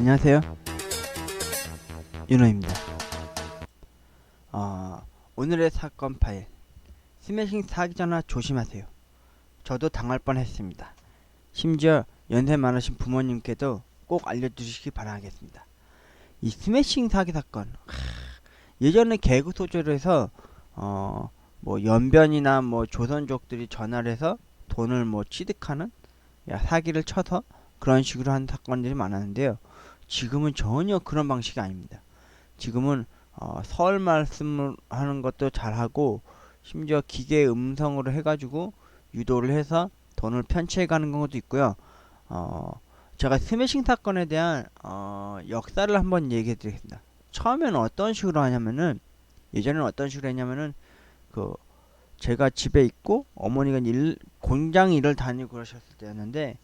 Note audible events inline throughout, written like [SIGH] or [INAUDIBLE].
안녕하세요. 윤호입니다. 어, 오늘의 사건 파일. 스매싱 사기 전화 조심하세요. 저도 당할 뻔했습니다. 심지어 연세 많으신 부모님께도 꼭 알려주시기 바라겠습니다. 이 스매싱 사기 사건. 하, 예전에 개그 소재로 해서 어, 뭐 연변이나 뭐 조선족들이 전화를 해서 돈을 뭐 취득하는 야, 사기를 쳐서 그런 식으로 한 사건들이 많았는데요. 지금은 전혀 그런 방식이 아닙니다. 지금은 어, 설 말씀을 하는 것도 잘하고 심지어 기계 음성으로 해가지고 유도를 해서 돈을 편취해 가는 경우도 있고요. 어, 제가 스매싱 사건에 대한 어, 역사를 한번 얘기해 드리겠습니다. 처음에는 어떤 식으로 하냐면은 예전에는 어떤 식으로 했냐면은 그 제가 집에 있고 어머니가 일 공장 일을 다니고 그러셨을 때였는데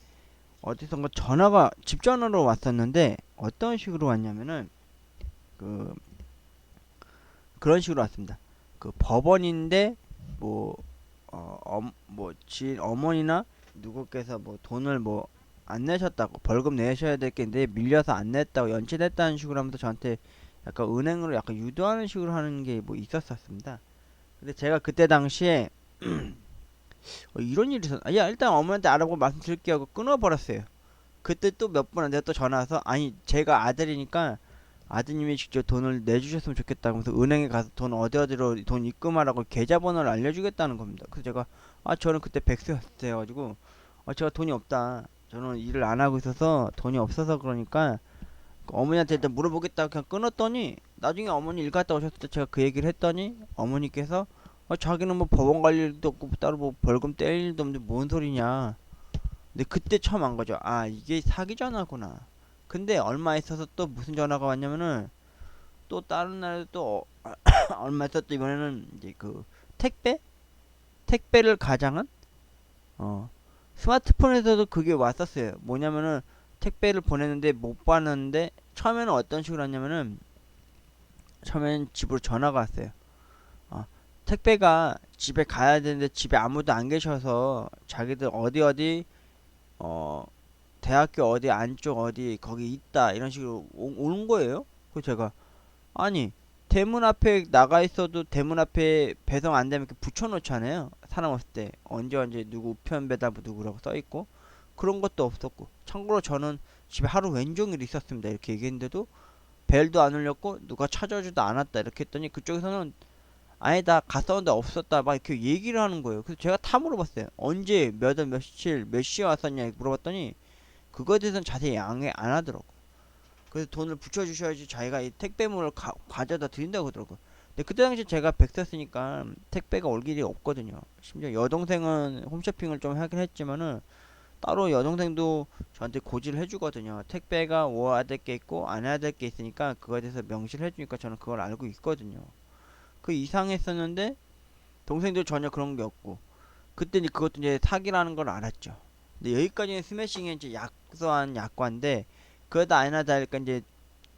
어디선가 전화가 집 전화로 왔었는데 어떤 식으로 왔냐면은 그 그런 식으로 왔습니다. 그 법원인데 뭐 어, 엄, 뭐, 지, 어머니나 누구께서 뭐 돈을 뭐 안 내셨다고 벌금 내셔야 될 게 있는데 밀려서 안 냈다고 연체됐다는 식으로 하면서 저한테 약간 은행으로 약간 유도하는 식으로 하는 게 뭐 있었었습니다. 근데 제가 그때 당시에 [CLEARS THROAT] 어, 이런 일이 있었, 야 일단 어머니한테 알아보고 말씀드릴게요 하고 끊어버렸어요. 그때 또몇번 내가 또 전화 와서 아니 제가 아들이니까 아드님이 직접 돈을 내주셨으면 좋겠다고 하면서 은행에 가서 돈 어디 어디로 돈 입금하라고 계좌번호를 알려주겠다는 겁니다. 그래서 제가 아 저는 그때 백수였어요 가지고 아 제가 돈이 없다. 저는 일을 안 하고 있어서 돈이 없어서 그러니까 어머니한테 일단 물어보겠다고 그냥 끊었더니 나중에 어머니 일 갔다 오셨을 때 제가 그 얘기를 했더니 어머니께서 아, 자기는 뭐 법원 갈 일도 없고 따로 뭐 벌금 뗄 일도 없는데 뭔 소리냐. 근데 그때 처음 안 거죠. 아 이게 사기 전화구나. 근데 얼마 있어서 또 무슨 전화가 왔냐면은 또 다른 날에 또 어, [COUGHS] 얼마 있어 또 이번에는 이제 그 택배 택배를 가장한 어 스마트폰에서도 그게 왔었어요. 뭐냐면은 택배를 보냈는데 못 받았는데 처음에는 어떤 식으로 왔냐면은 처음엔 집으로 전화가 왔어요. 어, 택배가 집에 가야 되는데 집에 아무도 안 계셔서 자기들 어디 어디 어 대학교 어디 안쪽 어디 거기 있다 이런 식으로 오, 오는 거예요. 그 제가 아니 대문 앞에 나가 있어도 대문 앞에 배송 안 되면 이렇게 붙여놓잖아요. 사람 없을 때 언제 언제 누구 우편 배달부 누구라고 써 있고 그런 것도 없었고 참고로 저는 집에 하루 왼종일 있었습니다. 이렇게 얘기했는데도 벨도 안 울렸고 누가 찾아주도 않았다 이렇게 했더니 그쪽에서는 아니다 갔었는데 없었다 막 이렇게 얘기를 하는 거예요. 그래서 제가 다 물어봤어요. 언제 몇 월 며칠 몇 시에 왔었냐 물어봤더니 그거에 대해서는 자세히 양해 안 하더라고. 그래서 돈을 붙여주셔야지 자기가 이 택배물을 가, 가져다 드린다고 그러더라고. 근데 그때 당시 제가 백세였으니까 택배가 올 일이 없거든요. 심지어 여동생은 홈쇼핑을 좀 하긴 했지만은 따로 여동생도 저한테 고지를 해주거든요. 택배가 와야 될 게 있고 안 해야 될 게 있으니까 그거에 대해서 명시를 해주니까 저는 그걸 알고 있거든요. 그 이상했었는데 동생도 전혀 그런 게 없고 그때 이제 그것도 이제 사기라는 걸 알았죠. 근데 여기까지는 스매싱의 이제 약소한 약관인데 그러다 아니나 다를까 이제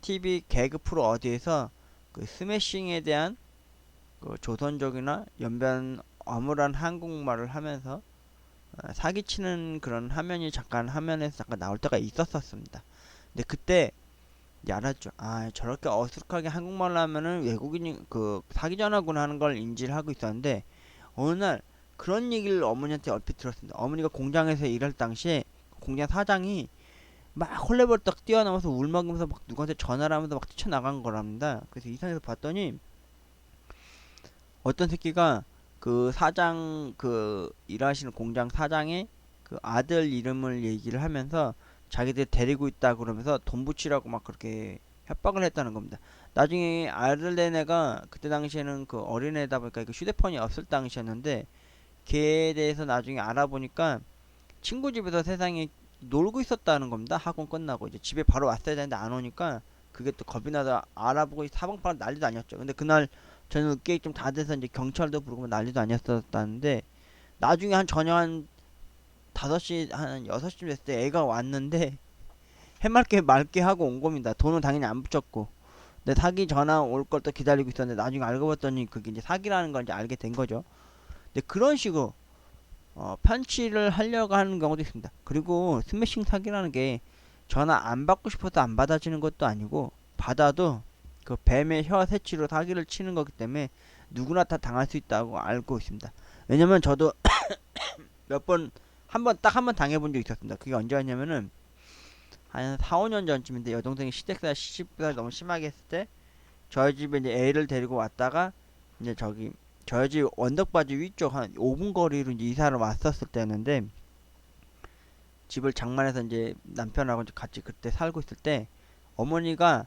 TV 개그 프로 어디에서 그 스매싱에 대한 그 조선족이나 연변 어물한 한국말을 하면서 어, 사기치는 그런 화면이 잠깐 화면에서 잠깐 나올 때가 있었었습니다. 근데 그때 알았죠. 아 저렇게 어수룩하게 한국말을 하면은 외국인이 그 사기 전화구나 하는 걸 인지를 하고 있었는데 어느 날 그런 얘기를 어머니한테 얼핏 들었습니다. 어머니가 공장에서 일할 당시에 공장 사장이 막 헐레벌떡 뛰어나와서 울먹이면서 막 누구한테 전화를 하면서 막 뛰쳐나간 거랍니다. 그래서 이상해서 봤더니 어떤 새끼가 그 사장 그 일하시는 공장 사장의 그 아들 이름을 얘기를 하면서 자기들 데리고 있다 그러면서 돈 붙이라고 막 그렇게 협박을 했다는 겁니다. 나중에 아들 낸 애가 그때 당시에는 그 어린애다 보니까 그 휴대폰이 없을 당시였는데 걔에 대해서 나중에 알아보니까 친구 집에서 세상에 놀고 있었다는 겁니다. 학원 끝나고 이제 집에 바로 왔어야 되는데 안 오니까 그게 또 겁이 나서 알아보고 사방팔 난리도 아니었죠. 근데 그날 저는 으깨 좀다 돼서 이제 경찰도 부르고 난리도 아니었었다는데 나중에 한 저녁 한 5시 한 6시쯤 됐을 때 애가 왔는데 [LAUGHS] 해맑게 맑게 하고 온 겁니다. 돈은 당연히 안 붙였고. 근데 사기 전화 올 걸 또 기다리고 있었는데 나중에 알고 봤더니 그게 이제 사기라는 걸 이제 알게 된 거죠. 근데 그런 식으로 어, 편취를 하려고 하는 경우도 있습니다. 그리고 스매싱 사기라는 게 전화 안 받고 싶어서 안 받아지는 것도 아니고 받아도 그 뱀의 혀 새치로 사기를 치는 거기 때문에 누구나 다 당할 수 있다고 알고 있습니다. 왜냐면 저도 [COUGHS] 몇번 한 번 딱 한 번 당해본 적 있었습니다. 그게 언제였냐면은 한 4, 5년 전쯤인데 여동생이 시댁살 시집살 너무 심하게 했을 때 저희 집에 이제 애를 데리고 왔다가 이제 저기 저희 집 원덕바지 위쪽 한 5분 거리로 이제 이사를 왔었을 때였는데 집을 장만해서 이제 남편하고 이제 같이 그때 살고 있을 때 어머니가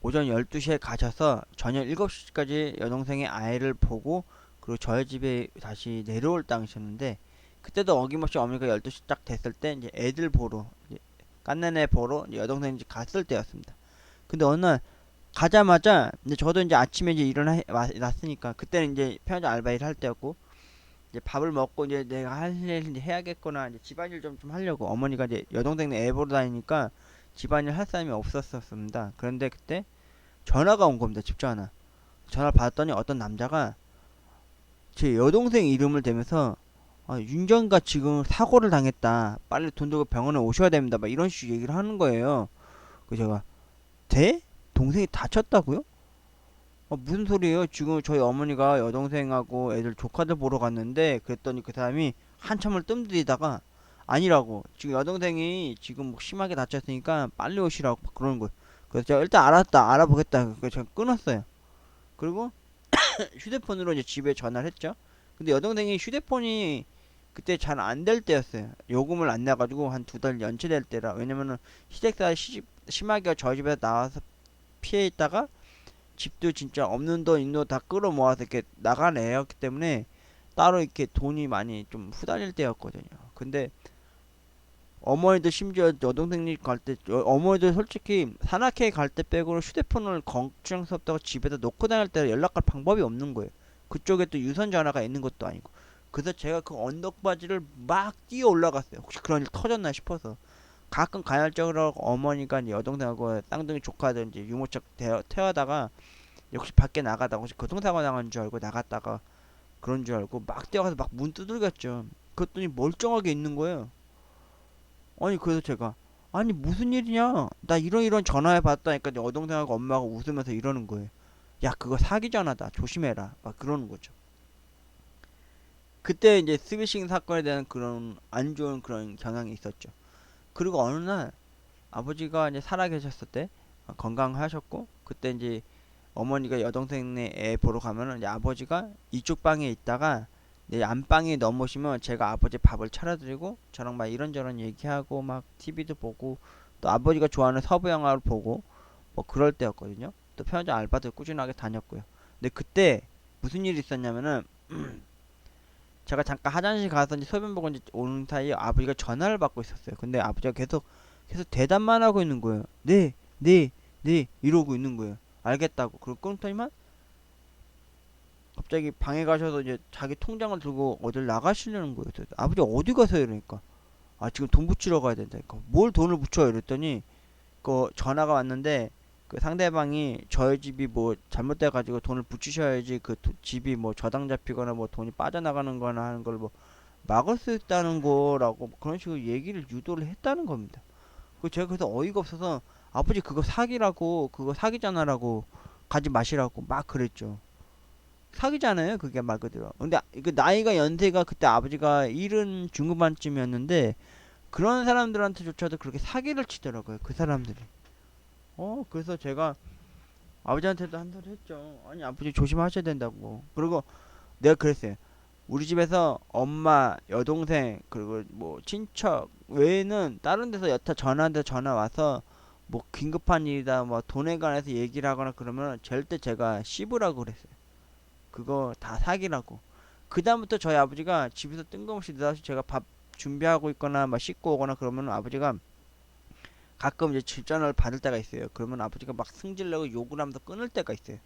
오전 12시에 가셔서 저녁 7시까지 여동생의 아이를 보고 그리고 저희 집에 다시 내려올 당시였는데 그때도 어김없이 어머니가 12시 딱 됐을 때 이제 애들 보러 깐난애 보러 이제 여동생 집 갔을 때였습니다. 근데 어느 날 가자마자 이제 저도 이제 아침에 이제 일어나 났으니까 그때는 이제 편의점 알바 일 할 때였고 이제 밥을 먹고 이제 내가 할일 이제 해야겠구나 이제 집안일 좀 좀 하려고 어머니가 이제 여동생 애 보러 다니니까 집안일 할 사람이 없었었습니다. 그런데 그때 전화가 온 겁니다. 집 전화. 전화를 받았더니 어떤 남자가 제 여동생 이름을 대면서 아, 윤정가 지금 사고를 당했다. 빨리 돈 들고 병원에 오셔야 됩니다. 막 이런 식으로 얘기를 하는 거예요. 그 제가 대? 동생이 다쳤다고요? 어, 무슨 소리예요? 지금 저희 어머니가 여동생하고 애들 조카들 보러 갔는데 그랬더니 그 사람이 한참을 뜸들이다가 아니라고 지금 여동생이 지금 뭐 심하게 다쳤으니까 빨리 오시라고 막 그러는 거예요. 그래서 제가 일단 알았다 알아보겠다 그래서 제가 끊었어요. 그리고 [COUGHS] 휴대폰으로 이제 집에 전화를 했죠. 근데 여동생이 휴대폰이 그때 잘 안 될 때였어요. 요금을 안 내가지고 한 두 달 연체될 때라. 왜냐면은 시댁사 심하게 저희 집에서 나와서 피해 있다가 집도 진짜 없는 돈 있는 돈다 끌어 모아서 이렇게 나간 애였기 때문에 따로 이렇게 돈이 많이 좀 후달릴 때였거든요. 근데 어머니도 심지어 여동생님 갈때 어머니도 솔직히 산악회 갈 때 빼고는 휴대폰을 걱정스럽다고 집에다 놓고 다닐 때 연락할 방법이 없는 거예요. 그쪽에 또 유선 전화가 있는 것도 아니고. 그래서 제가 그 언덕 바지를 막 뛰어 올라갔어요. 혹시 그런 일 터졌나 싶어서. 가끔 간헐적으로 어머니가 여동생하고 쌍둥이 조카들 이제 유모차 태- 태워다가 역시 밖에 나가다가 혹시 교통사고 나간 줄 알고 나갔다가 그런 줄 알고 막 뛰어가서 막 문 두들겼죠. 그랬더니 멀쩡하게 있는 거예요. 아니 그래서 제가 아니 무슨 일이냐? 나 이런 이런 전화해 봤다니까 여동생하고 엄마가 웃으면서 이러는 거예요. 야 그거 사기 전화다. 조심해라. 막 그러는 거죠. 그때 이제 스미싱 사건에 대한 그런 안 좋은 그런 경향이 있었죠. 그리고 어느 날 아버지가 이제 살아 계셨을 때 어, 건강하셨고 그때 이제 어머니가 여동생네 애 보러 가면은 이제 아버지가 이쪽 방에 있다가 내 안방에 넘어오시면 제가 아버지 밥을 차려드리고 저랑 막 이런저런 얘기하고 막 TV도 보고 또 아버지가 좋아하는 서부 영화를 보고 뭐 그럴 때였거든요. 또 편의점 알바도 꾸준하게 다녔고요. 근데 그때 무슨 일이 있었냐면은 [CLEARS THROAT] 제가 잠깐 화장실 가서 이제 소변 보고 이제 오는 사이에 아버지가 전화를 받고 있었어요. 근데 아버지가 계속 계속 대답만 하고 있는 거예요. 네, 네, 네 이러고 있는 거예요. 알겠다고. 그리고 끊더니만 갑자기 방에 가셔서 이제 자기 통장을 들고 어딜 나가시려는 거예요. 아버지 어디 가세요? 이러니까 아 지금 돈 붙이러 가야 된다니까. 뭘 돈을 붙여요? 이랬더니 그 전화가 왔는데 그 상대방이 저희 집이 뭐 잘못돼 가지고 돈을 붙이셔야지 그 도- 집이 뭐 저당 잡히거나 뭐 돈이 빠져나가는 거나 하는 걸 뭐 막을 수 있다는 거라고 그런 식으로 얘기를 유도를 했다는 겁니다. 그 제가 그래서 어이가 없어서 아버지 그거 사기라고 그거 사기잖아라고 가지 마시라고 막 그랬죠. 사기잖아요 그게 말 그대로. 근데 그 나이가 연세가 그때 아버지가 일은 중후반쯤이었는데 그런 사람들한테조차도 그렇게 사기를 치더라고요 그 사람들이. 어 그래서 제가 아버지한테도 한 소리 했죠. 아니 아버지 조심하셔야 된다고. 그리고 내가 그랬어요. 우리 집에서 엄마, 여동생 그리고 뭐 친척 외에는 다른 데서 여타 전화한테 전화 와서 뭐 긴급한 일이다 뭐 돈에 관해서 얘기를 하거나 그러면 절대 제가 씹으라고 그랬어요. 그거 다 사기라고. 그 다음부터 저희 아버지가 집에서 뜬금없이 느닷없이 제가 밥 준비하고 있거나 막 씻고 오거나 그러면 아버지가 가끔 이제 집 전화를 받을 때가 있어요. 그러면 아버지가 막 승질내고 욕을 하면서 끊을 때가 있어요.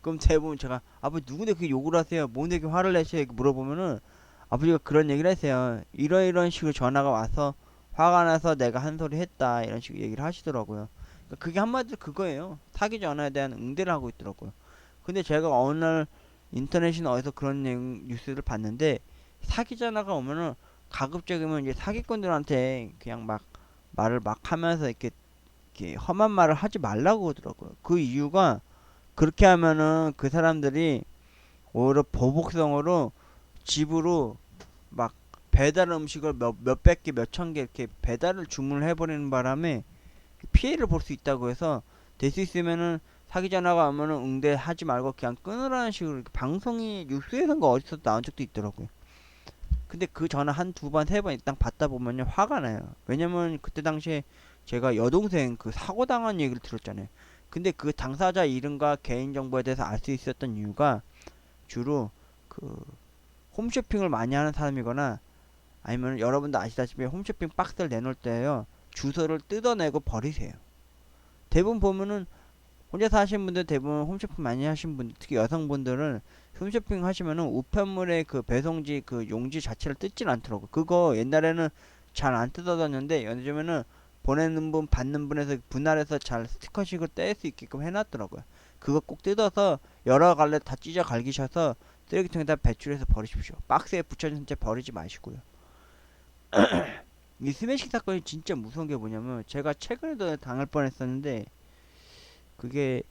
그럼 대부분 제가 아버지 누군데 그렇게 욕을 하세요? 뭔데 이렇게 화를 내세요? 물어보면은 아버지가 그런 얘기를 하세요. 이러이런 식으로 전화가 와서 화가 나서 내가 한 소리 했다 이런 식으로 얘기를 하시더라고요. 그러니까 그게 한마디로 그거예요. 사기 전화에 대한 응대를 하고 있더라고요. 근데 제가 어느 날 인터넷이나 어디서 그런 뉴스를 봤는데 사기 전화가 오면은 가급적이면 이제 사기꾼들한테 그냥 막 말을 막 하면서 이렇게, 이렇게 험한 말을 하지 말라고 그러더라고요. 그 이유가 그렇게 하면은 그 사람들이 오히려 보복성으로 집으로 막 배달 음식을 몇, 몇백 개, 몇천 개 이렇게 배달을 주문을 해버리는 바람에 피해를 볼 수 있다고 해서 될 수 있으면은 사기 전화가 오면은 응대하지 말고 그냥 끊으라는 식으로 이렇게 방송이 뉴스에선가 어디서 나온 적도 있더라고요. 근데 그 전화 한두 번, 세번 일단 받다 보면요 화가 나요. 왜냐면 그때 당시에 제가 여동생 그 사고 당한 얘기를 들었잖아요. 근데 그 당사자 이름과 개인 정보에 대해서 알 수 있었던 이유가 주로 그 홈쇼핑을 많이 하는 사람이거나 아니면 여러분도 아시다시피 홈쇼핑 박스를 내놓을 때요 주소를 뜯어내고 버리세요. 대부분 보면은 혼자 사시는 분들 대부분 홈쇼핑 많이 하시는 분들 특히 여성분들은 홈쇼핑 하시면은 우편물의 그 배송지 그 용지 자체를 뜯질 않더라고. 그거 옛날에는 잘 안 뜯어졌는데 요즘에는 보내는 분 받는 분에서 분할해서 잘 스티커식으로 뗄 수 있게끔 해놨더라고요. 그거 꼭 뜯어서 여러 갈래 다 찢어 갈기셔서 쓰레기통에다 배출해서 버리십시오. 박스에 붙여진 채 버리지 마시고요. [CLEARS THROAT] 이 스매싱 사건이 진짜 무서운 게 뭐냐면 제가 최근에도 당할 뻔했었는데 그게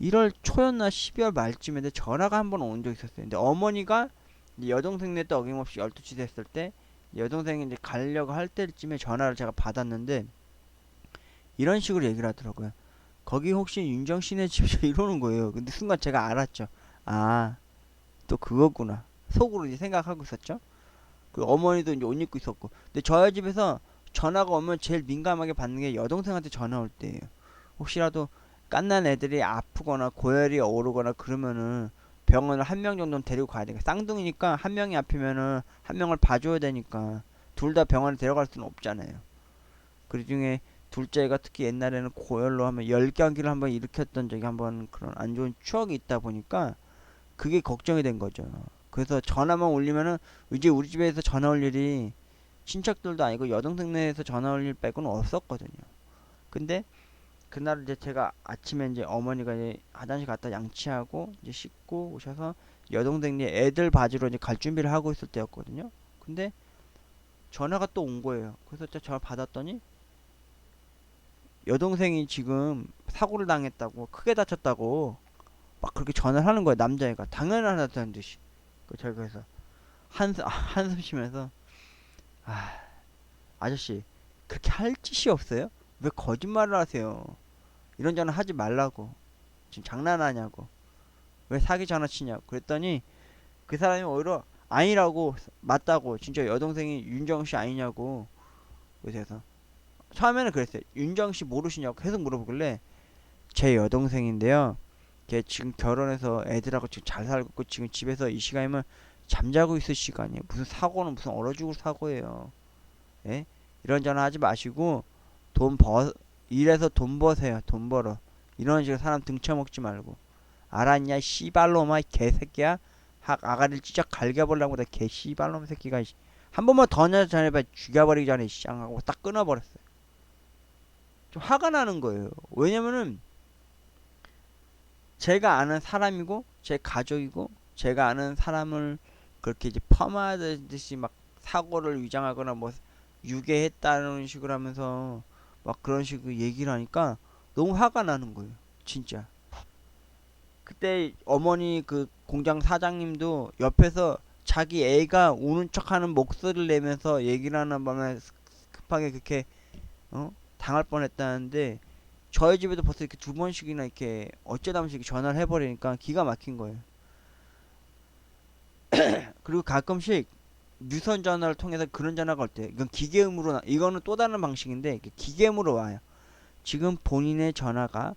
1월 초였나 12월 말쯤인데 전화가 한 번 온적 있었어요. 근데 어머니가 여동생네 때 어김없이 12시 됐을 때 여동생이 이제 가려고 할 때쯤에 전화를 제가 받았는데 이런 식으로 얘기를 하더라고요. 거기 혹시 윤정 씨네 집이죠? [LAUGHS] 이러는 거예요. 근데 순간 제가 알았죠. 아, 또 그거구나. 속으로 이제 생각하고 있었죠. 그 어머니도 이제 옷 입고 있었고. 근데 저희 집에서 전화가 오면 제일 민감하게 받는 게 여동생한테 전화 올 때예요. 혹시라도 깐난 애들이 아프거나 고열이 오르거나 그러면은 병원을 한 명 정도는 데리고 가야 되니까 쌍둥이니까 한 명이 아프면은 한 명을 봐줘야 되니까 둘 다 병원에 데려갈 수는 없잖아요. 그 중에 둘째가 특히 옛날에는 고열로 하면 열감기를 한번 일으켰던 적이 한번 그런 안 좋은 추억이 있다 보니까 그게 걱정이 된 거죠. 그래서 전화만 올리면은 이제 우리 집에서 전화 올 일이 친척들도 아니고 여동생네에서 전화 올 일 빼고는 없었거든요. 근데 그날 이제 제가 아침에 이제 어머니가 이제 화장실 갔다 양치하고 이제 씻고 오셔서 여동생네 애들 봐주러 이제 갈 준비를 하고 있을 때였거든요. 근데 전화가 또 온 거예요. 그래서 제가 전화 받았더니 여동생이 지금 사고를 당했다고 크게 다쳤다고 막 그렇게 전화를 하는 거예요 남자애가 당연하다는 듯이 그 제가 그래서 한숨 아, 한숨 쉬면서 아 아저씨 그렇게 할 짓이 없어요? 왜 거짓말을 하세요? 이런 전화 하지 말라고 지금 장난하냐고 왜 사기 전화 치냐고 그랬더니 그 사람이 오히려 아니라고 맞다고 진짜 여동생이 윤정 씨 아니냐고 그래서 처음에는 그랬어요. 윤정 씨 모르시냐고 계속 물어보길래 제 여동생인데요. 걔 지금 결혼해서 애들하고 지금 잘 살고 있고 지금 집에서 이 시간이면 잠자고 있을 시간이에요. 무슨 사고는 무슨 얼어 죽을 사고예요. 예? 이런 전화 하지 마시고 돈 버, 일해서 돈 버세요. 돈 벌어. 이런 식으로 사람 등쳐먹지 말고. 알았냐? 씨발놈아, 개새끼야? 학 아가리를 찢어 갈겨버리려고 그래. 개 씨발놈 새끼가. 한 번만 더 전화해봐. 죽여버리기 전에 쌍하고 딱 끊어버렸어요. 좀 화가 나는 거예요. 왜냐면은 제가 아는 사람이고 제 가족이고 제가 아는 사람을 그렇게 이제 폄하하듯이 막 사고를 위장하거나 뭐 유괴했다는 식으로 하면서 막 그런 식으로 얘기를 하니까 너무 화가 나는 거예요. 진짜. 그때 어머니 그 공장 사장님도 옆에서 자기 애가 우는 척하는 목소리를 내면서 얘기를 하는 밤에 급하게 그렇게 어 당할 뻔했다는데 저희 집에도 벌써 이렇게 두 번씩이나 이렇게 어쩌다면씩 전화를 해버리니까 기가 막힌 거예요. [CLEARS THROAT] 그리고 가끔씩 유선 전화를 통해서 그런 전화가 올 때, 이건 기계음으로 나, 이거는 또 다른 방식인데 기계음으로 와요. 지금 본인의 전화가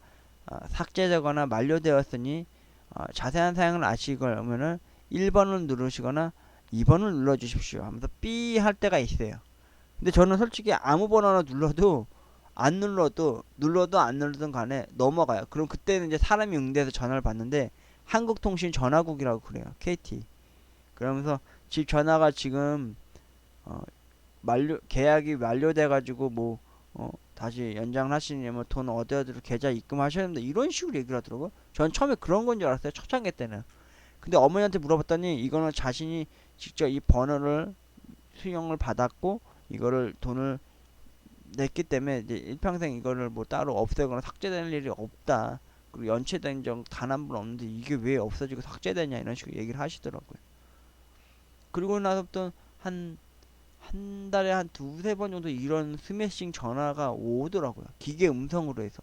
어, 삭제되거나 만료되었으니 어, 자세한 사양을 아시려면은 1번을 누르시거나 2번을 눌러 주십시오 하면서 삐 할 때가 있어요. 근데 저는 솔직히 아무 번호나 눌러도 안 눌러도 눌러도 안 눌러든 간에 넘어가요. 그럼 그때는 이제 사람이 응대해서 전화를 받는데 한국통신 전화국이라고 그래요. KT. 그러면서 집 전화가 지금 어 만료 계약이 만료돼 가지고 뭐 어, 다시 연장을 하시려면 뭐돈 어디 어디로 계좌 입금하셔야 된다 이런 식으로 얘기를 하더라고요. 전 처음에 그런 건 줄 알았어요. 초창기 때는. 근데 어머니한테 물어봤더니 이거는 자신이 직접 이 번호를 수령을 받았고 이거를 돈을 냈기 때문에 이제 일평생 이거를 뭐 따로 없애거나 삭제될 일이 없다. 그리고 연체된 적 단 한 번 없는데 이게 왜 없어지고 삭제되냐 이런 식으로 얘기를 하시더라고요. 그리고 나서부터 한, 한 달에 한 두세 번 정도 이런 스매싱 전화가 오더라고요. 기계 음성으로 해서.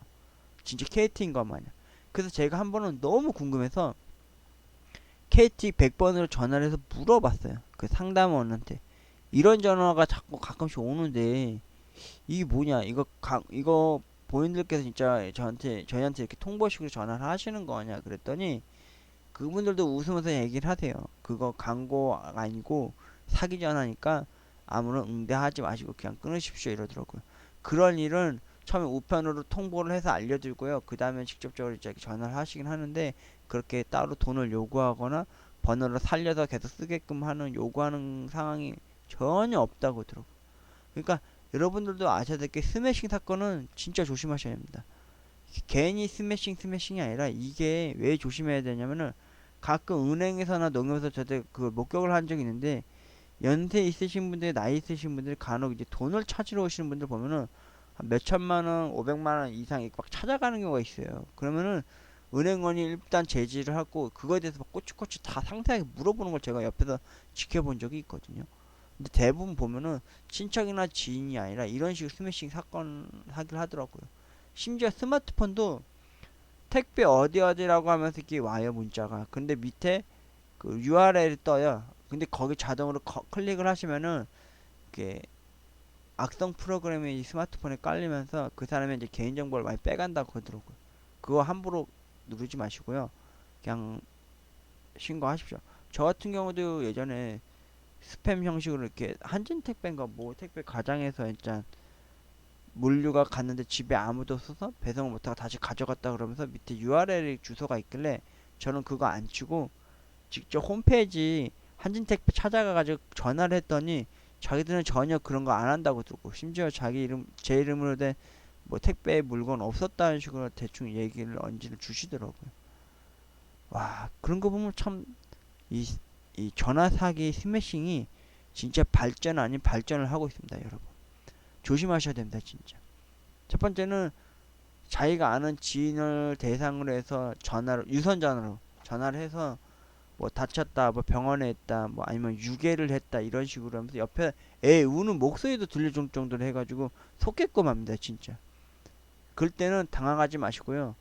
진짜 KT인 것 마냥. 그래서 제가 한 번은 너무 궁금해서 KT 100번으로 전화를 해서 물어봤어요. 그 상담원한테. 이런 전화가 자꾸 가끔씩 오는데 이게 뭐냐? 이거 가, 이거 본인들께서 진짜 저한테 저희한테 이렇게 통보식으로 전화를 하시는 거냐 그랬더니 그분들도 웃으면서 얘기를 하세요. 그거 광고가 아니고 사기 전화니까 아무런 응대하지 마시고 그냥 끊으십시오 이러더라고요. 그런 일은 처음에 우편으로 통보를 해서 알려드리고요. 그 다음에 직접적으로 이제 전화를 하시긴 하는데 그렇게 따로 돈을 요구하거나 번호를 살려서 계속 쓰게끔 하는 요구하는 상황이 전혀 없다고 들어요. 그러니까 여러분들도 아셔야 될 게 스매싱 사건은 진짜 조심하셔야 됩니다. 괜히 스매싱 스매싱이 아니라 이게 왜 조심해야 되냐면은 가끔 은행에서나 농협에서 저도 그 목격을 한 적이 있는데 연세 있으신 분들 나이 있으신 분들이 간혹 이제 돈을 찾으러 오시는 분들 보면은 한 몇천만 원, 오백만 원 이상 이렇게 막 찾아가는 경우가 있어요. 그러면은 은행원이 일단 제지를 하고 그거에 대해서 막 꼬치꼬치 다 상세하게 물어보는 걸 제가 옆에서 지켜본 적이 있거든요. 근데 대부분 보면은 친척이나 지인이 아니라 이런 식으로 스매싱 사건 하기를 하더라고요. 심지어 스마트폰도 택배 어디 어디라고 하면서 이렇게 와요 문자가. 근데 밑에 그 URL이 떠요. 근데 거기 자동으로 커, 클릭을 하시면은 이게 악성 프로그램이 스마트폰에 깔리면서 그 사람의 이제 개인정보를 많이 빼간다고 그러더라고요. 그거 함부로 누르지 마시고요. 그냥 신고하십시오. 저 같은 경우도 예전에 스팸 형식으로 이렇게 한진 택배인가 뭐 택배 가장에서 일단 물류가 갔는데 집에 아무도 없어서 배송을 못하고 다시 가져갔다 그러면서 밑에 URL 주소가 있길래 저는 그거 안 치고 직접 홈페이지 한진택배 찾아가가지고 전화를 했더니 자기들은 전혀 그런 거 안 한다고 들고 심지어 자기 이름 제 이름으로 된 뭐 택배 물건 없었다는 식으로 대충 얘기를 언지를 주시더라고요. 와 그런 거 보면 참이 이 전화 사기 스매싱이 진짜 발전 아닌 발전을 하고 있습니다, 여러분. 조심하셔야 됩니다, 진짜. 첫 번째는 자기가 아는 지인을 대상으로 해서 전화로 유선 전화로 전화를 해서 뭐 다쳤다, 뭐 병원에 있다, 뭐 아니면 유괴를 했다 이런 식으로 하면서 옆에 애 우는 목소리도 들려줄 정도로 해가지고 속게끔 합니다, 진짜. 그럴 때는 당황하지 마시고요.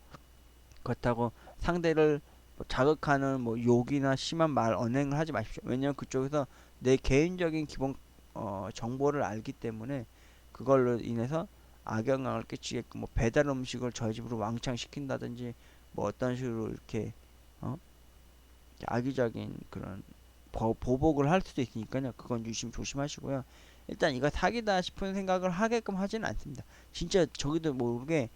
그렇다고 상대를 뭐 자극하는 뭐 욕이나 심한 말 언행을 하지 마십시오. 왜냐면 그쪽에서 내 개인적인 기본 어, 정보를 알기 때문에 그걸로 인해서 악영향을 끼치게끔 뭐 배달 음식을 저희 집으로 왕창 시킨다든지 뭐 어떤 식으로 이렇게 어? 악의적인 그런 보, 보복을 할 수도 있으니까요. 그건 유심 조심하시고요. 일단 이거 사기다 싶은 생각을 하게끔 하지는 않습니다. 진짜 저기도 모르게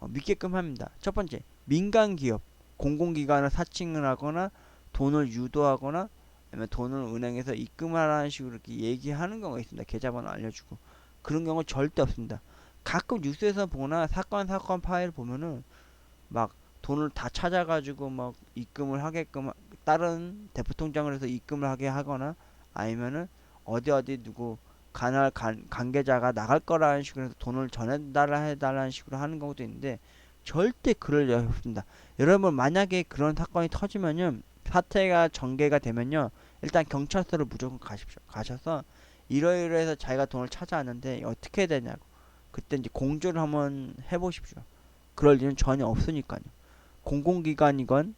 어, 믿게끔 합니다. 첫 번째 민간 기업 공공기관을 사칭을 하거나 돈을 유도하거나 아니면 돈을 은행에서 입금하라는 식으로 이렇게 얘기하는 경우가 있습니다. 계좌번호 알려주고 그런 경우 절대 없습니다. 가끔 뉴스에서 보거나 사건 사건 파일 보면은 막 돈을 다 찾아가지고 막 입금을 하게끔 다른 대포 통장을 해서 입금을 하게 하거나 아니면은 어디 어디 누구 관할 관, 관계자가 나갈 거라는 식으로 해서 돈을 전해달라 해달라는 식으로 하는 경우도 있는데 절대 그럴 리 없습니다. 여러분 만약에 그런 사건이 터지면요 사태가 전개가 되면요 일단 경찰서를 무조건 가십시오. 가셔서 이러이러해서 자기가 돈을 찾아왔는데 어떻게 되냐고 그때 이제 공조를 한번 해보십시오. 그럴 일은 전혀 없으니까요. 공공기관이건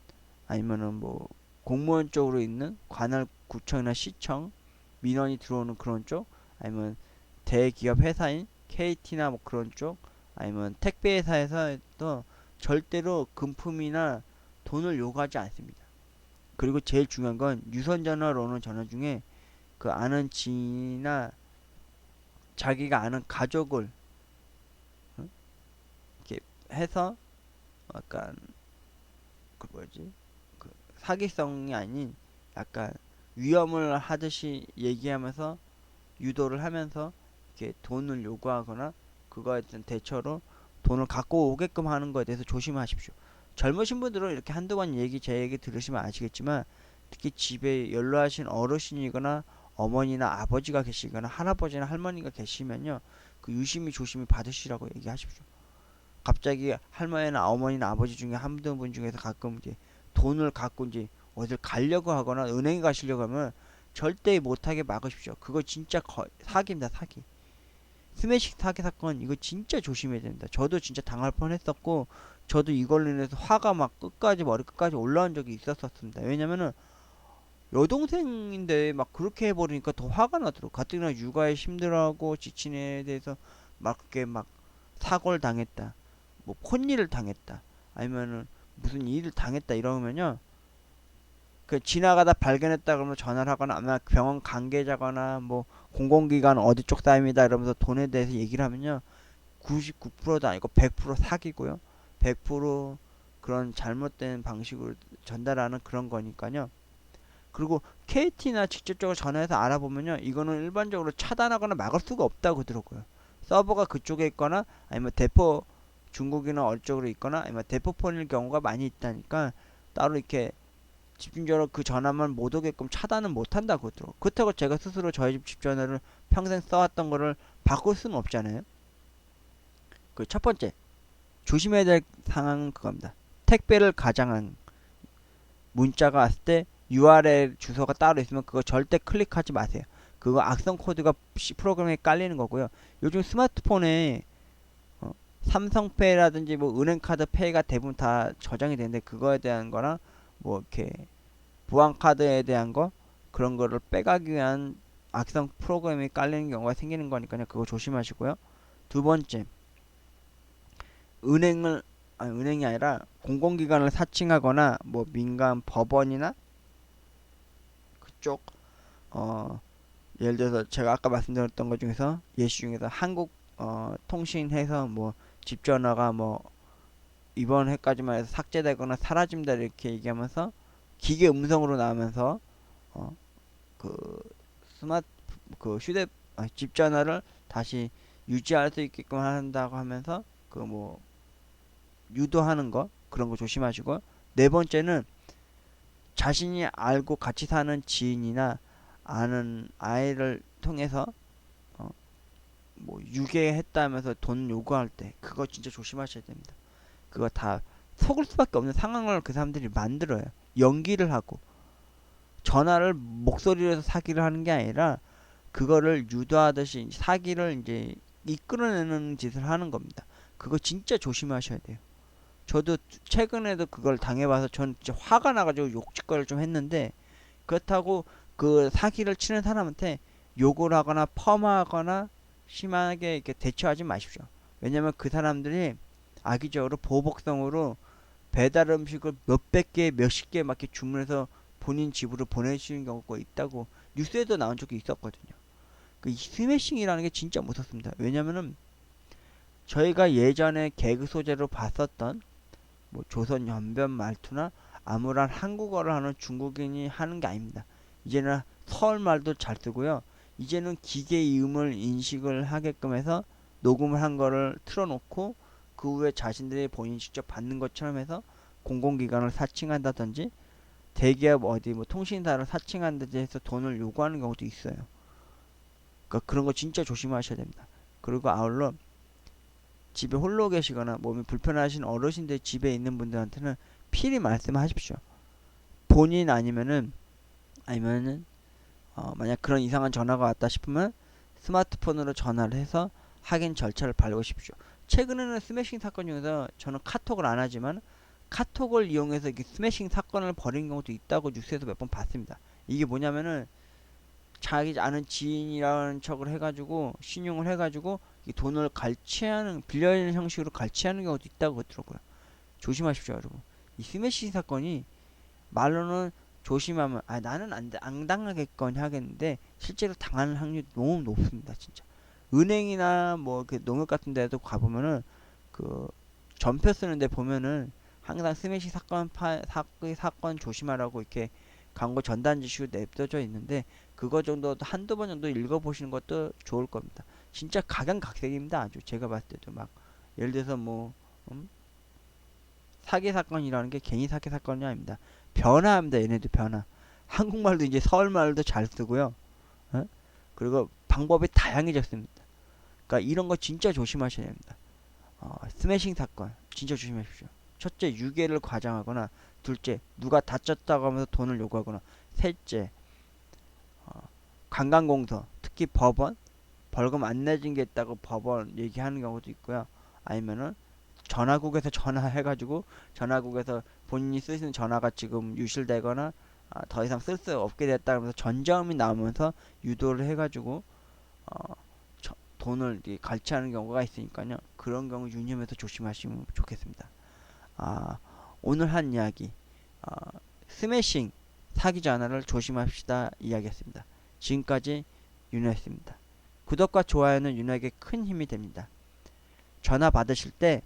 아니면은 뭐 공무원 쪽으로 있는 관할 구청이나 시청 민원이 들어오는 그런 쪽 아니면 대기업 회사인 KT나 뭐 그런 쪽 아니면 택배 회사에서도 절대로 금품이나 돈을 요구하지 않습니다. 그리고 제일 중요한 건 유선 전화로 오는 전화 중에 그 아는 지인이나 자기가 아는 가족을 어? 이렇게 해서 약간 그 뭐지 그 사기성이 아닌 약간 위험을 하듯이 얘기하면서 유도를 하면서 이렇게 돈을 요구하거나 그거에 대한 대처로 돈을 갖고 오게끔 하는 거에 대해서 조심하십시오. 젊으신 분들은 이렇게 한두 번 얘기 제 얘기 들으시면 아시겠지만 특히 집에 연로하신 어르신이거나 어머니나 아버지가 계시거나 할아버지나 할머니가 계시면요 그 유심히 조심히 받으시라고 얘기하십시오. 갑자기 할머니나 어머니나 아버지 중에 한 분 중에서 가끔 이제 돈을 갖고 이제 어딜 가려고 하거나 은행에 가시려고 하면 절대 못하게 막으십시오. 그거 진짜 거, 사기입니다, 사기. 스매싱 사기 사건 이거 진짜 조심해야 됩니다. 저도 진짜 당할 뻔 했었고 저도 이걸로 인해서 화가 막 끝까지 머리 끝까지 올라온 적이 있었었습니다. 왜냐면은 여동생인데 막 그렇게 해버리니까 더 화가 나더라고. 가뜩이나 육아에 힘들어하고 지친 애에 대해서 막 그렇게 막 사고를 당했다. 뭐 폰일을 당했다. 아니면은 무슨 일을 당했다 이러면요. 그 지나가다 발견했다 그러면 전화를 하거나 아마 병원 관계자거나 뭐 공공기관 어디 쪽 사람이다 이러면서 돈에 대해서 얘기를 하면요. 99%도 아니고 100% 사기고요. 100% 그런 잘못된 방식으로 전달하는 그런 거니까요. 그리고 KT나 직접적으로 전화해서 알아보면요. 이거는 일반적으로 차단하거나 막을 수가 없다고 그러더라고요. 서버가 그쪽에 있거나 아니면 대포 중국이나 어느 쪽으로 있거나 아니면 대포폰일 경우가 많이 있다니까 따로 이렇게 집중적으로 그 전화만 못 오게끔 차단은 못 한다고 그러더라고요. 그렇다고 제가 스스로 저희 집 집전화를 평생 써왔던 거를 바꿀 수는 없잖아요. 그 첫 번째 조심해야 될 상황은 그겁니다. 택배를 가장한 문자가 왔을 때 URL 주소가 따로 있으면 그거 절대 클릭하지 마세요. 그거 악성 코드가 시- 프로그램에 깔리는 거고요. 요즘 스마트폰에 어, 삼성페이라든지 뭐 은행카드 페이가 대부분 다 저장이 되는데 그거에 대한 거랑 뭐 이렇게 보안카드에 대한 거 그런 거를 빼가기 위한 악성 프로그램이 깔리는 경우가 생기는 거니까요. 그거 조심하시고요. 두 번째 은행을 아니 은행이 아니라 공공기관을 사칭하거나 뭐 민간 법원이나 그 쪽 어 예를 들어서 제가 아까 말씀드렸던 것 중에서 예시 중에서 한국 어 통신해서 뭐 집전화가 뭐 이번 해까지만 해서 삭제되거나 사라진다 이렇게 얘기하면서 기계 음성으로 나오면서 어 그 스마트 그 휴대 아, 집전화를 다시 유지할 수 있게끔 한다고 하면서 그 뭐 유도하는 거 그런 거 조심하시고 네 번째는 자신이 알고 같이 사는 지인이나 아는 아이를 통해서 어, 뭐 유괴했다면서 돈 요구할 때 그거 진짜 조심하셔야 됩니다. 그거 다 속을 수밖에 없는 상황을 그 사람들이 만들어요. 연기를 하고 전화를 목소리로 해서 사기를 하는 게 아니라 그거를 유도하듯이 사기를 이제 이끌어내는 짓을 하는 겁니다. 그거 진짜 조심하셔야 돼요. 저도 최근에도 그걸 당해봐서 전 진짜 화가 나가지고 욕짓거리를 좀 했는데 그렇다고 그 사기를 치는 사람한테 욕을 하거나 펌하거나 심하게 이렇게 대처하지 마십시오. 왜냐면 그 사람들이 악의적으로 보복성으로 배달 음식을 몇백 개, 몇십 개 막 이렇게 주문해서 본인 집으로 보내주시는 경우가 있다고 뉴스에도 나온 적이 있었거든요. 그 스매싱이라는 게 진짜 무섭습니다. 왜냐면은 저희가 예전에 개그 소재로 봤었던 뭐 조선 연변 말투나 아무런 한국어를 하는 중국인이 하는 게 아닙니다. 이제는 서울 말도 잘 쓰고요. 이제는 기계 이음을 인식을 하게끔 해서 녹음을 한 거를 틀어놓고 그 후에 자신들이 본인 직접 받는 것처럼 해서 공공기관을 사칭한다든지 대기업 어디 뭐 통신사를 사칭한다든지 해서 돈을 요구하는 경우도 있어요. 그러니까 그런 거 진짜 조심하셔야 됩니다. 그리고 아울러 집에 홀로 계시거나 몸이 불편하신 어르신들 집에 있는 분들한테는 필히 말씀하십시오. 본인 아니면은 아니면은 어, 만약 그런 이상한 전화가 왔다 싶으면 스마트폰으로 전화를 해서 확인 절차를 밟으십시오. 최근에는 스매싱 사건 중에서 저는 카톡을 안 하지만 카톡을 이용해서 이렇게 스매싱 사건을 벌인 경우도 있다고 뉴스에서 몇 번 봤습니다. 이게 뭐냐면은 자기 아는 지인이라는 척을 해가지고 신용을 해가지고 이 돈을 갈취하는 빌려주는 형식으로 갈취하는 경우도 있다고 그러더라고요. 조심하십시오, 여러분. 이 스매싱 사건이 말로는 조심하면 아 나는 안, 안 당하겠거니 하겠는데 실제로 당하는 확률이 너무 높습니다, 진짜. 은행이나 뭐 그 농협 같은 데도 가보면은 그 전표 쓰는데 보면은 항상 스매싱 사건 파, 사, 사건 조심하라고 이렇게 광고 전단 지시로 냅둬져 있는데 그거 정도 한두 번 정도 읽어보시는 것도 좋을 겁니다. 진짜 각양각색입니다. 아주 제가 봤을 때도 막 예를 들어서 뭐 음? 사기 사건이라는 게 괜히 사기 사건이 아닙니다. 변화합니다. 얘네도 변화. 한국말도 이제 서울말도 잘 쓰고요. 어? 그리고 방법이 다양해졌습니다. 그러니까 이런 거 진짜 조심하셔야 됩니다. 어, 스매싱 사건 진짜 조심하십시오. 첫째 유괴를 과장하거나 둘째 누가 다쳤다고 하면서 돈을 요구하거나 셋째 어, 관광공서 특히 법원 벌금 안 내준 게 있다고 법원 얘기하는 경우도 있고요. 아니면은 전화국에서 전화해가지고 전화국에서 본인이 쓰시는 전화가 지금 유실되거나 아, 더 이상 쓸 수 없게 됐다 그러면서 전자음이 나오면서 유도를 해가지고 어, 저- 돈을 갈취하는 경우가 있으니까요. 그런 경우 유념해서 조심하시면 좋겠습니다. 아, 오늘 한 이야기 아, 스매싱 사기 전화를 조심합시다 이야기했습니다. 지금까지 윤호였습니다. 구독과 좋아요는 윤호에게 큰 힘이 됩니다. 전화 받으실 때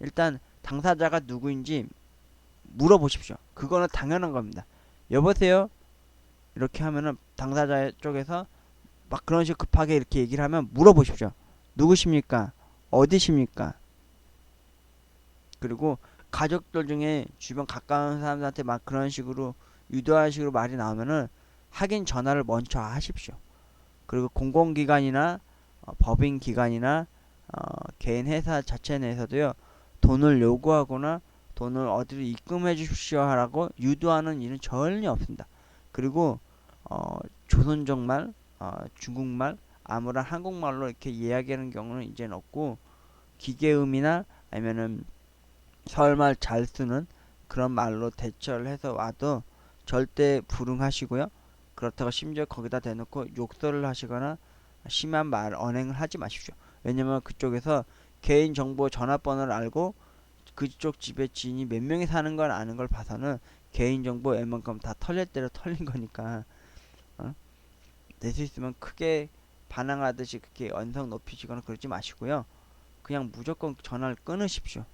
일단 당사자가 누구인지 물어보십시오. 그거는 당연한 겁니다. 여보세요? 이렇게 하면은 당사자 쪽에서 막 그런 식으로 급하게 이렇게 얘기를 하면 물어보십시오. 누구십니까? 어디십니까? 그리고 가족들 중에 주변 가까운 사람들한테 막 그런 식으로 유도하는 식으로 말이 나오면은 확인 전화를 먼저 하십시오. 그리고 공공기관이나 어, 법인기관이나 어, 개인 회사 자체 내에서도요 돈을 요구하거나 돈을 어디로 입금해 주십시오 하라고 유도하는 일은 전혀 없습니다. 그리고 어, 조선족말, 어, 중국말, 아무런 한국말로 이렇게 이야기하는 경우는 이제는 없고 기계음이나 아니면은 서울말 잘 쓰는 그런 말로 대처를 해서 와도 절대 불응하시고요. 그렇다고 심지어 거기다 대놓고 욕설을 하시거나 심한 말 언행을 하지 마십시오. 왜냐면 그쪽에서 개인 정보 전화번호를 알고 그쪽 집에 지인이 몇 명이 사는 걸 아는 걸 봐서는 개인 정보 웬만큼 다 털릴 대로 털린 거니까 어? 낼수 있으면 크게 반항하듯이 그렇게 언성 높이시거나 그러지 마시고요. 그냥 무조건 전화를 끊으십시오.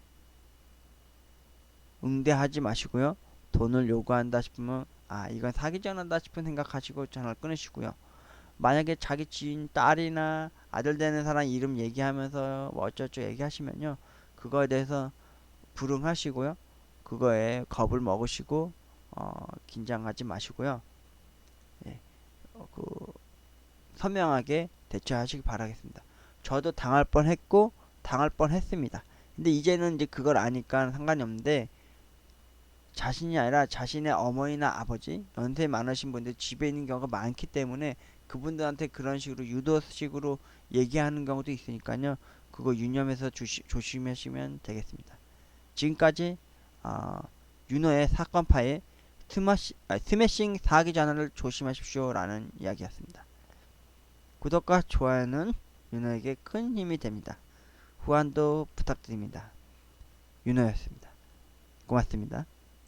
응대하지 마시고요. 돈을 요구한다 싶으면 아 이건 사기 전화다 싶은 생각하시고 전화를 끊으시고요. 만약에 자기 지인 딸이나 아들 되는 사람 이름 얘기하면서 뭐 어쩌고 얘기하시면요. 그거에 대해서 불응하시고요. 그거에 겁을 먹으시고 어, 긴장하지 마시고요. 예, 어, 그 선명하게 대처하시기 바라겠습니다. 저도 당할 뻔했고 당할 뻔했습니다. 근데 이제는 이제 그걸 아니까 상관이 없는데 자신이 아니라 자신의 어머니나 아버지 연세 많으신 분들 집에 있는 경우가 많기 때문에 그분들한테 그런 식으로 유도식으로 얘기하는 경우도 있으니까요. 그거 유념해서 주시, 조심하시면 되겠습니다. 지금까지 어, 윤호의 사건 파일 스마시, 아, 스매싱 사기 전화를 조심하십시오라는 이야기였습니다. 구독과 좋아요는 윤호에게 큰 힘이 됩니다. 후원도 부탁드립니다. 윤호였습니다. 고맙습니다.